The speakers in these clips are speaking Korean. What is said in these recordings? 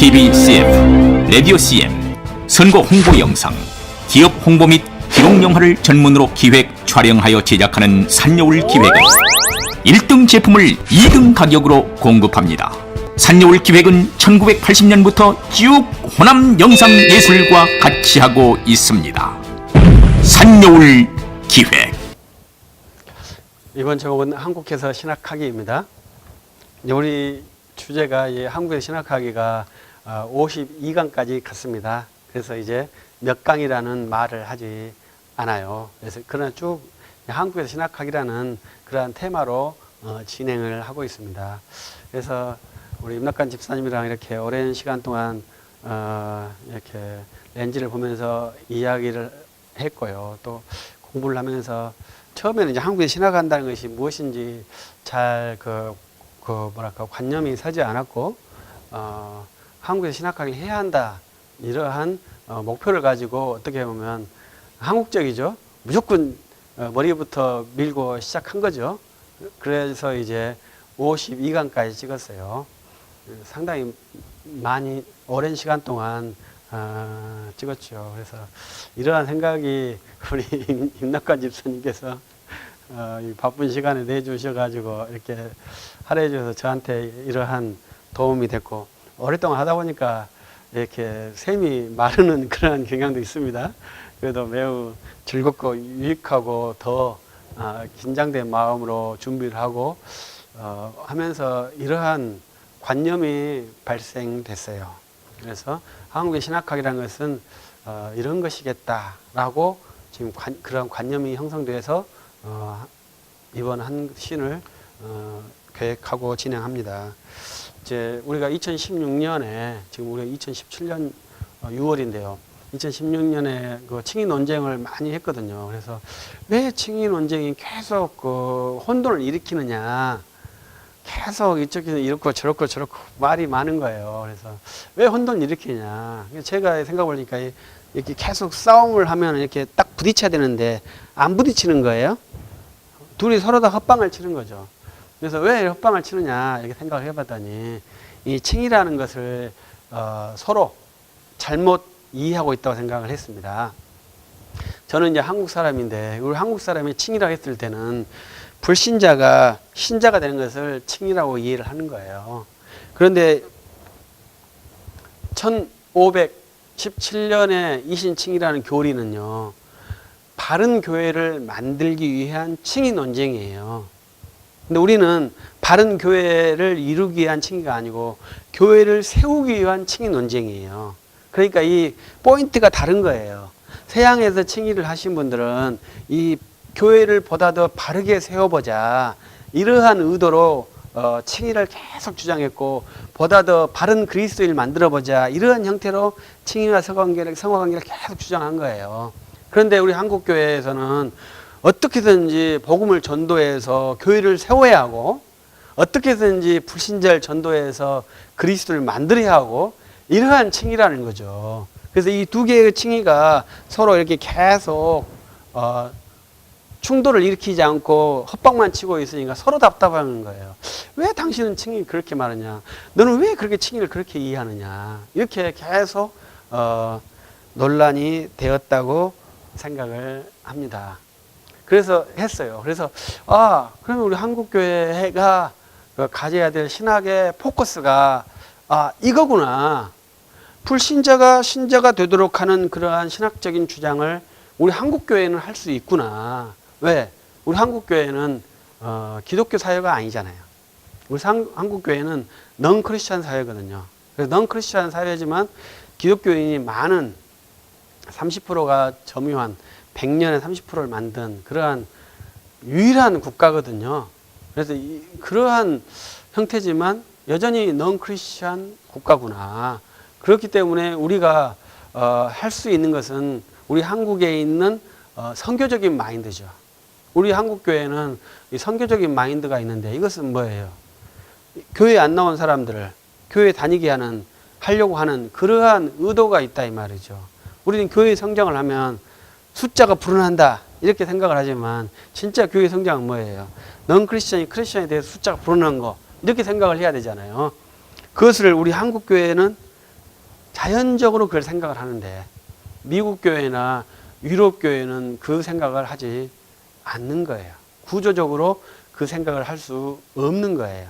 TV CF, 라디오 CM, 선거 홍보 영상, 기업 홍보 및 기록 영화를 전문으로 기획, 촬영하여 제작하는 산여울 기획은 1등 제품을 2등 가격으로 공급합니다. 산여울 기획은 1980년부터 쭉 호남 영상 예술과 같이 하고 있습니다. 산여울 기획. 이번 제목은 한국에서 신학하기입니다. 우리 주제가 이 한국에서 신학하기가 52강까지 갔습니다. 그래서 이제 몇 강이라는 말을 하지 않아요. 그래서 그러나 쭉 한국에서 신학하기라는 그러한 테마로 어, 진행을 하고 있습니다. 그래서 우리 임낙관 집사님이랑 이렇게 오랜 시간 동안 어, 이렇게 렌즈를 보면서 이야기를 했고요. 또 공부를 하면서 처음에는 이제 한국에 신학한다는 것이 무엇인지 잘 그, 그 뭐랄까 관념이 서지 않았고 어, 한국에서 신학하기를 해야 한다 이러한 어, 목표를 가지고 어떻게 보면 한국적이죠. 무조건 어, 머리부터 밀고 시작한 거죠. 그래서 이제 52강까지 찍었어요. 상당히 많이 오랜 시간 동안 어, 찍었죠. 그래서 이러한 생각이 우리 임- 임낙관 집사님께서 어, 이 바쁜 시간에 내주셔가지고 이렇게 주셔서 저한테 이러한 도움이 됐고 오랫동안 하다 보니까 이렇게 샘이 마르는 그러한 경향도 있습니다. 그래도 매우 즐겁고 유익하고 더 아, 긴장된 마음으로 준비를 하고 어, 하면서 이러한 관념이 발생됐어요. 그래서 한국의 신학학이라는 것은 어, 이런 것이겠다라고 지금 관, 그런 관념이 형성돼서 어, 이번 한 신을 어, 계획하고 진행합니다. 이제 우리가 2016년에 지금 우리가 2017년 6월인데요. 2016년에 그 칭의 논쟁을 많이 했거든요. 그래서 왜 칭의 논쟁이 계속 그 혼돈을 일으키느냐. 계속 이쪽에서 이렇고 저렇고 저렇고 말이 많은 거예요. 그래서 왜 혼돈을 일으키냐. 제가 생각해 보니까 이- 이렇게 계속 싸움을 하면 이렇게 딱 부딪혀야 되는데 안 부딪히는 거예요. 둘이 서로 다 헛방을 치는 거죠. 그래서 왜 헛방을 치느냐 이렇게 생각을 해봤더니 이 칭이라는 것을 어, 서로 잘못 이해하고 있다고 생각을 했습니다. 저는 이제 한국 사람인데 우리 한국 사람이 칭이라고 했을 때는 불신자가 신자가 되는 것을 칭이라고 이해를 하는 거예요. 그런데 1517년에 이신칭이라는 교리는요. 바른 교회를 만들기 위한 칭의 논쟁이에요. 근데 우리는 바른 교회를 이루기 위한 칭의가 아니고 교회를 세우기 위한 칭의 논쟁이에요. 그러니까 이 포인트가 다른 거예요. 서양에서 칭의를 하신 분들은 이 교회를 보다 더 바르게 세워보자 이러한 의도로 어, 칭의를 계속 주장했고 보다 더 바른 그리스도인을 만들어보자 이러한 형태로 칭의와 성관계를 성화관계를 계속 주장한 거예요. 그런데 우리 한국 교회에서는 어떻게든지 복음을 전도해서 교회를 세워야 하고 어떻게든지 불신자를 전도해서 그리스도를 만들어야 하고 이러한 칭의라는 거죠. 그래서 이 두 개의 칭의가 서로 이렇게 계속 어, 충돌을 일으키지 않고 헛방만 치고 있으니까 서로 답답한 거예요. 왜 당신은 칭의 그렇게 말하냐? 너는 왜 그렇게 칭의를 그렇게 이해하느냐? 이렇게 계속 어, 논란이 되었다고 생각을 합니다. 그래서 했어요. 그래서 아 그러면 우리 한국 교회가 그 가져야 될 신학의 포커스가 아 이거구나. 불신자가 신자가 되도록 하는 그러한 신학적인 주장을 우리 한국 교회는 할 수 있구나. 왜? 우리 한국 교회는 어, 기독교 사회가 아니잖아요. 우리 상, 한국 교회는 넌 크리스천 사회거든요. 그래서 넌 크리스천 사회지만 기독교인이 많은 30%가 점유한 100년에 30%를 만든 그러한 유일한 국가거든요. 그래서 이, 그러한 형태지만 여전히 넌 크리스천 국가구나. 그렇기 때문에 우리가 어, 할 수 있는 것은 우리 한국에 있는 어, 선교적인 마인드죠. 우리 한국 교회는 이 선교적인 마인드가 있는데 이것은 뭐예요? 교회 안 나온 사람들을 교회 다니게 하는 하려고 하는 그러한 의도가 있다 이 말이죠. 우리는 교회 성장을 하면 숫자가 불어난다 이렇게 생각을 하지만 진짜 교회 성장은 뭐예요? 넌 크리스천이 크리스천에 대해서 숫자가 불어나는 거 이렇게 생각을 해야 되잖아요. 그것을 우리 한국 교회는 자연적으로 그걸 생각을 하는데 미국 교회나 유럽 교회는 그 생각을 하지 않는 거예요. 구조적으로 그 생각을 할 수 없는 거예요.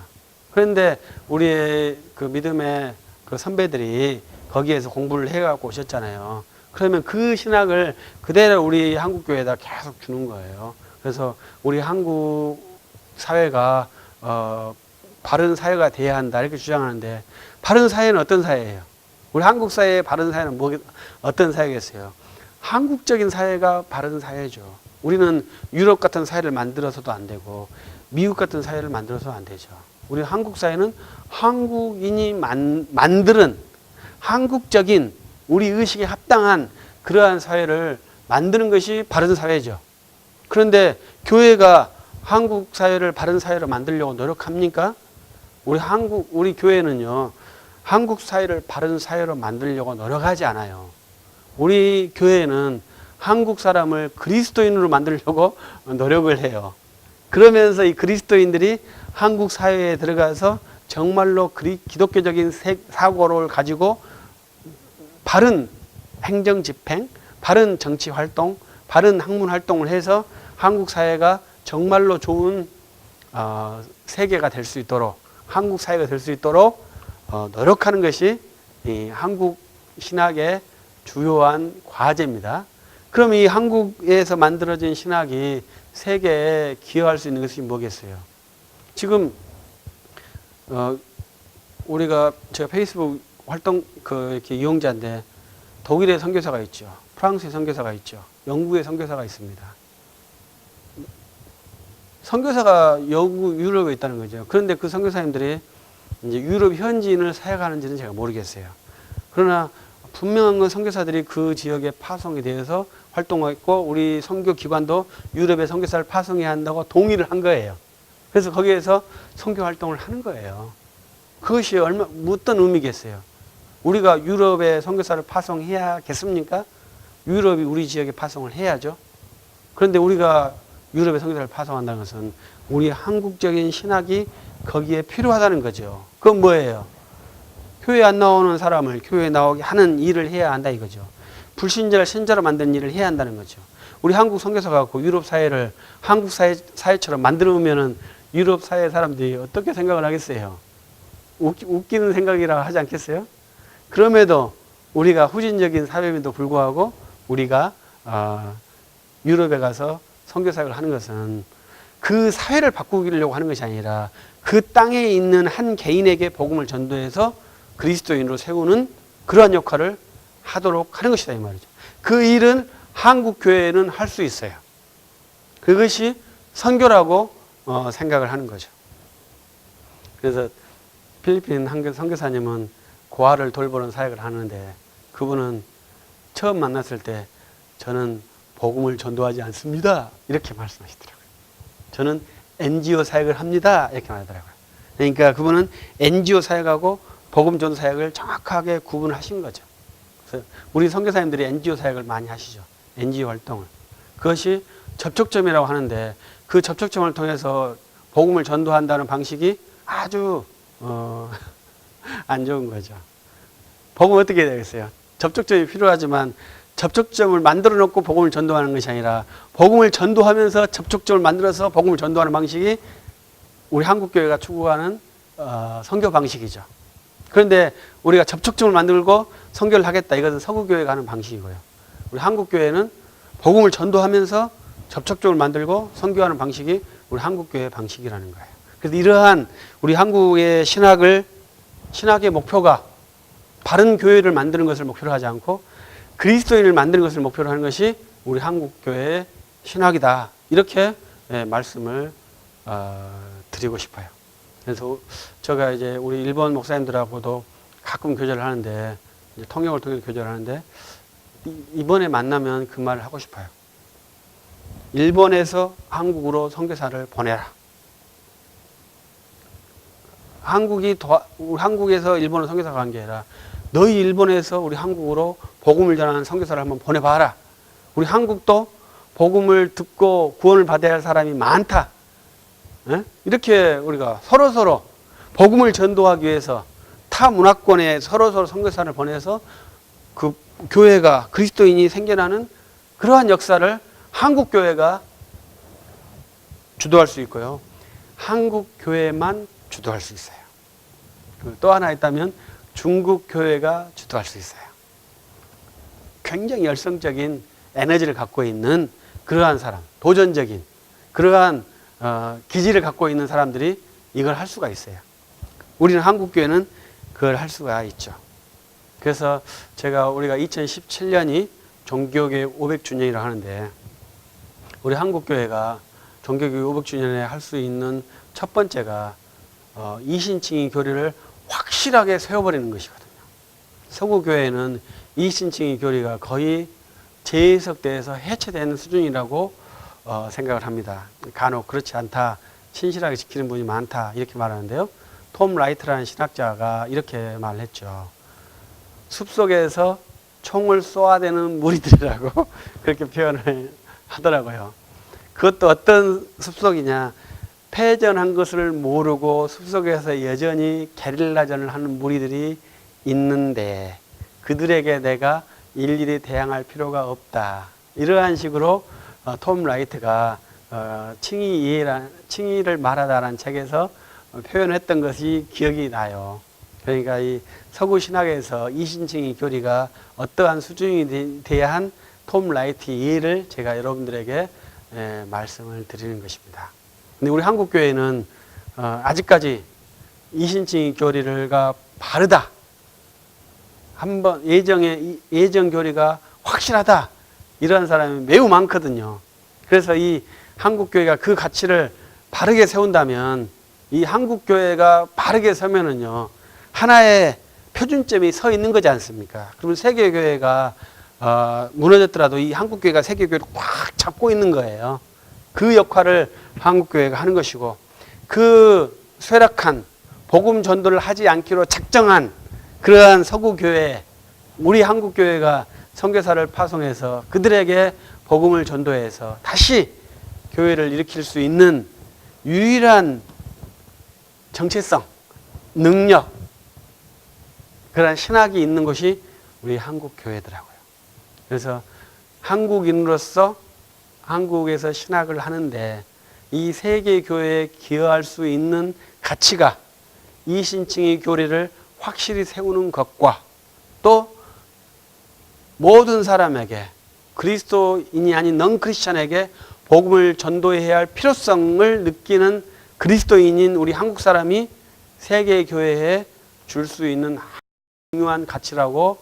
그런데 우리의 그 믿음의 그 선배들이 거기에서 공부를 해갖고 오셨잖아요. 그러면 그 신학을 그대로 우리 한국 교회에다 계속 주는 거예요. 그래서 우리 한국 사회가 어, 바른 사회가 돼야 한다 이렇게 주장하는데 바른 사회는 어떤 사회예요? 우리 한국 사회의 바른 사회는 뭐 어떤 사회겠어요? 한국적인 사회가 바른 사회죠. 우리는 유럽 같은 사회를 만들어서도 안 되고 미국 같은 사회를 만들어서 안 되죠. 우리 한국 사회는 한국인이 만, 만드는 한국적인 우리 의식에 합당한 그러한 사회를 만드는 것이 바른 사회죠. 그런데 교회가 한국 사회를 바른 사회로 만들려고 노력합니까? 우리 한국 우리 교회는요. 한국 사회를 바른 사회로 만들려고 노력하지 않아요. 우리 교회는 한국 사람을 그리스도인으로 만들려고 노력을 해요. 그러면서 이 그리스도인들이 한국 사회에 들어가서 정말로 기독교적인 세- 사고를 가지고 바른 행정 집행, 바른 정치 활동, 바른 학문 활동을 해서 한국 사회가 정말로 좋은 어, 세계가 될 수 있도록 한국 사회가 될 수 있도록 어, 노력하는 것이 이 한국 신학의 주요한 과제입니다. 그럼 이 한국에서 만들어진 신학이 세계에 기여할 수 있는 것이 뭐겠어요? 지금 어, 우리가 제가 페이스북 활동 그 이렇게 이용자인데 독일의 선교사가 있죠. 프랑스의 선교사가 있죠. 영국의 선교사가 있습니다. 선교사가 영국, 유럽에 있다는 거죠. 그런데 그 선교사님들이 이제 유럽 현지인을 사역하는지는 제가 모르겠어요. 그러나 분명한 건 선교사들이 그 지역에 파송이 되어서 활동했고 우리 선교 기관도 유럽에 선교사를 파송해야 한다고 동의를 한 거예요. 그래서 거기에서 선교 활동을 하는 거예요. 그것이 얼마 어떤 의미겠어요? 우리가 유럽에 선교사를 파송해야겠습니까? 유럽이 우리 지역에 파송을 해야죠. 그런데 우리가 유럽에 선교사를 파송한다는 것은 우리 한국적인 신학이 거기에 필요하다는 거죠. 그건 뭐예요? 교회 안 나오는 사람을 교회에 나오게 하는 일을 해야 한다 이거죠. 불신자를 신자로 만드는 일을 해야 한다는 거죠. 우리 한국 선교사가 그 유럽 사회를 한국 사회, 사회처럼 만들어보면은 유럽 사회 사람들이 어떻게 생각을 하겠어요? 웃기, 웃기는 생각이라 하지 않겠어요? 그럼에도 우리가 후진적인 사회임에도 불구하고 우리가 어, 유럽에 가서 선교 사역을 하는 것은 그 사회를 바꾸려고 하는 것이 아니라 그 땅에 있는 한 개인에게 복음을 전도해서 그리스도인으로 세우는 그러한 역할을 하도록 하는 것이다 이 말이죠. 그 일은 한국 교회는 할 수 있어요. 그것이 선교라고 어, 생각을 하는 거죠. 그래서 필리핀 한교 선교사님은 고아를 돌보는 사역을 하는데 그분은 처음 만났을 때 저는 복음을 전도하지 않습니다. 이렇게 말씀하시더라고요. 저는 NGO 사역을 합니다. 이렇게 말하더라고요. 그러니까 그분은 NGO 사역하고 복음 전도 사역을 정확하게 구분하신 거죠. 그래서 우리 선교사님들이 NGO 사역을 많이 하시죠. NGO 활동을. 그것이 접촉점이라고 하는데 그 접촉점을 통해서 복음을 전도한다는 방식이 아주 어, 안 좋은 거죠. 복음 어떻게 되겠어요? 접촉점이 필요하지만 접촉점을 만들어 놓고 복음을 전도하는 것이 아니라 복음을 전도하면서 접촉점을 만들어서 복음을 전도하는 방식이 우리 한국 교회가 추구하는 어, 선교 방식이죠. 그런데 우리가 접촉점을 만들고 선교를 하겠다. 이것은 서구 교회가 하는 방식이고요. 우리 한국 교회는 복음을 전도하면서 접촉점을 만들고 선교하는 방식이 우리 한국 교회의 방식이라는 거예요. 그래서 이러한 우리 한국의 신학을 신학의 목표가 바른 교회를 만드는 것을 목표로 하지 않고 그리스도인을 만드는 것을 목표로 하는 것이 우리 한국 교회의 신학이다. 이렇게 예, 말씀을 어, 드리고 싶어요. 그래서 제가 이제 우리 일본 목사님들하고도 가끔 교제를 하는데 통역을 통해 교제를 하는데 이- 이번에 만나면 그 말을 하고 싶어요. 일본에서 한국으로 선교사를 보내라. 한국이 우리 한국에서 일본으로 선교사가 간게 아니라 너희 일본에서 우리 한국으로 복음을 전하는 선교사를 한번 보내봐라. 우리 한국도 복음을 듣고 구원을 받아야 할 사람이 많다. 예? 이렇게 우리가 서로 서로 복음을 전도하기 위해서 타 문화권에 서로 서로 선교사를 보내서 그 교회가 그리스도인이 생겨나는 그러한 역사를 한국 교회가 주도할 수 있고요. 한국 교회만 주도할 수 있어요. 그리고 또 하나 있다면 중국 교회가 주도할 수 있어요. 굉장히 열성적인 에너지를 갖고 있는 그러한 사람, 도전적인 그러한 어, 기질을 갖고 있는 사람들이 이걸 할 수가 있어요. 우리는 한국 교회는 그걸 할 수가 있죠. 그래서 제가 우리가 2017년이 종교교회 500주년이라 하는데 우리 한국 교회가 종교교회 500주년에 할 수 있는 첫 번째가 어, 이신칭의 교리를 확실하게 세워버리는 것이거든요. 서구 교회는 이신칭의 교리가 거의 재해석돼서 해체되는 수준이라고 어, 생각을 합니다. 간혹 그렇지 않다, 신실하게 지키는 분이 많다 이렇게 말하는데요. 톰 라이트라는 신학자가 이렇게 말했죠. 숲속에서 총을 쏘아대는 무리들이라고 그렇게 표현을 하더라고요. 그것도 어떤 숲속이냐. 패전한 것을 모르고 숲속에서 여전히 게릴라전을 하는 무리들이 있는데 그들에게 내가 일일이 대항할 필요가 없다. 이러한 식으로 어, 톰 라이트가 어, 칭의 이해란 칭의를 말하다라는 책에서 어, 표현했던 것이 기억이 나요. 그러니까 이 서구 신학에서 이신칭의 교리가 어떠한 수준이 되- 돼야 한톰 라이트 이해를 제가 여러분들에게 에, 말씀을 드리는 것입니다. 근데 우리 한국 교회는 어, 아직까지 이신칭의 교리가 바르다. 한번 예정의 예정 교리가 확실하다. 이런 사람이 매우 많거든요. 그래서 이 한국 교회가 그 가치를 바르게 세운다면 이 한국 교회가 바르게 서면은요 하나의 표준점이 서 있는 거지 않습니까? 그러면 세계 교회가 어, 무너졌더라도 이 한국 교회가 세계 교회를 꽉 잡고 있는 거예요. 그 역할을 한국 교회가 하는 것이고 그 쇠락한 복음 전도를 하지 않기로 작정한 그러한 서구 교회 우리 한국 교회가 선교사를 파송해서 그들에게 복음을 전도해서 다시 교회를 일으킬 수 있는 유일한 정체성, 능력, 그런 신학이 있는 곳이 우리 한국 교회더라고요. 그래서 한국인으로서 한국에서 신학을 하는데 이 세계 교회에 기여할 수 있는 가치가 이신칭의 교리를 확실히 세우는 것과 또 모든 사람에게 그리스도인이 아닌 넌 크리스천에게 복음을 전도해야 할 필요성을 느끼는 그리스도인인 우리 한국 사람이 세계 교회에 줄 수 있는 중요한 가치라고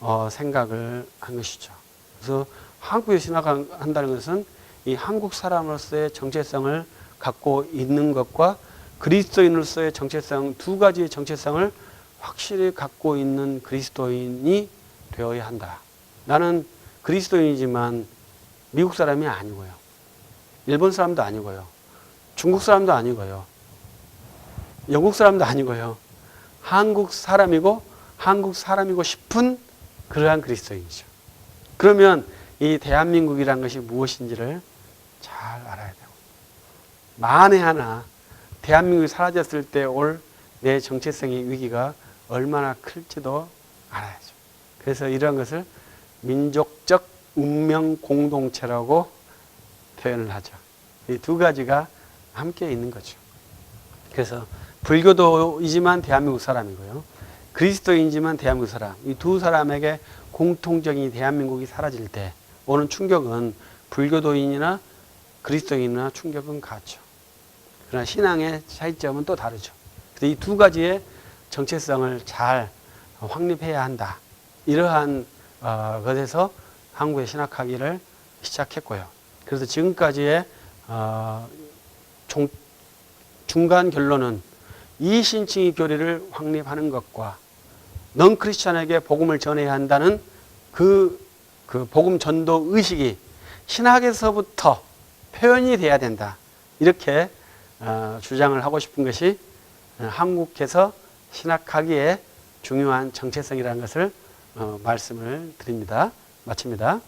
어, 생각을 한 것이죠. 그래서 한국에 신학한다는 것은 이 한국 사람으로서의 정체성을 갖고 있는 것과 그리스도인으로서의 정체성 두 가지의 정체성을 확실히 갖고 있는 그리스도인이 되어야 한다. 나는 그리스도인이지만 미국 사람이 아니고요. 일본 사람도 아니고요. 중국 사람도 아니고요. 영국 사람도 아니고요. 한국 사람이고 한국 사람이고 싶은 그러한 그리스도인이죠. 그러면 이 대한민국이란 것이 무엇인지를 잘 알아야 되고 만에 하나 대한민국이 사라졌을 때 올 내 정체성의 위기가 얼마나 클지도 알아야죠. 그래서 이러한 것을 민족적 운명 공동체라고 표현을 하죠. 이 두 가지가 함께 있는 거죠. 그래서 불교도이지만 대한민국 사람이고요. 그리스도인이지만 대한민국 사람. 이 두 사람에게 공통적인 대한민국이 사라질 때 오는 충격은 불교도인이나 그리스도인이나 충격은 같죠. 그러나 신앙의 차이점은 또 다르죠. 그래서 이 두 가지의 정체성을 잘 확립해야 한다. 이러한 어, 것에서 한국의 신학하기를 시작했고요. 그래서 지금까지의 어, 종, 중간 결론은 이 신칭의 교리를 확립하는 것과 넌 크리스천에게 복음을 전해야 한다는 그, 그 복음 전도 의식이 신학에서부터 표현이 돼야 된다. 이렇게 어, 주장을 하고 싶은 것이 어, 한국에서 신학하기에 중요한 정체성이라는 것을 어, 말씀을 드립니다. 마칩니다.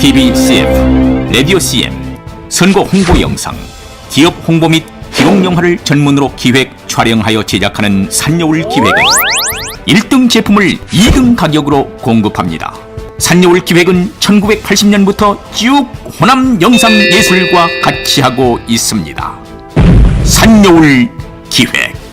TV CF, 라디오 CM, 선거 홍보 영상, 기업 홍보 및 기록 영화를 전문으로 기획 촬영하여 제작하는 산여울 기획은 1등 제품을 2등 가격으로 공급합니다. 산여울 기획은 1980년부터 쭉 호남 영상 예술과 같이 하고 있습니다. 산여울 기획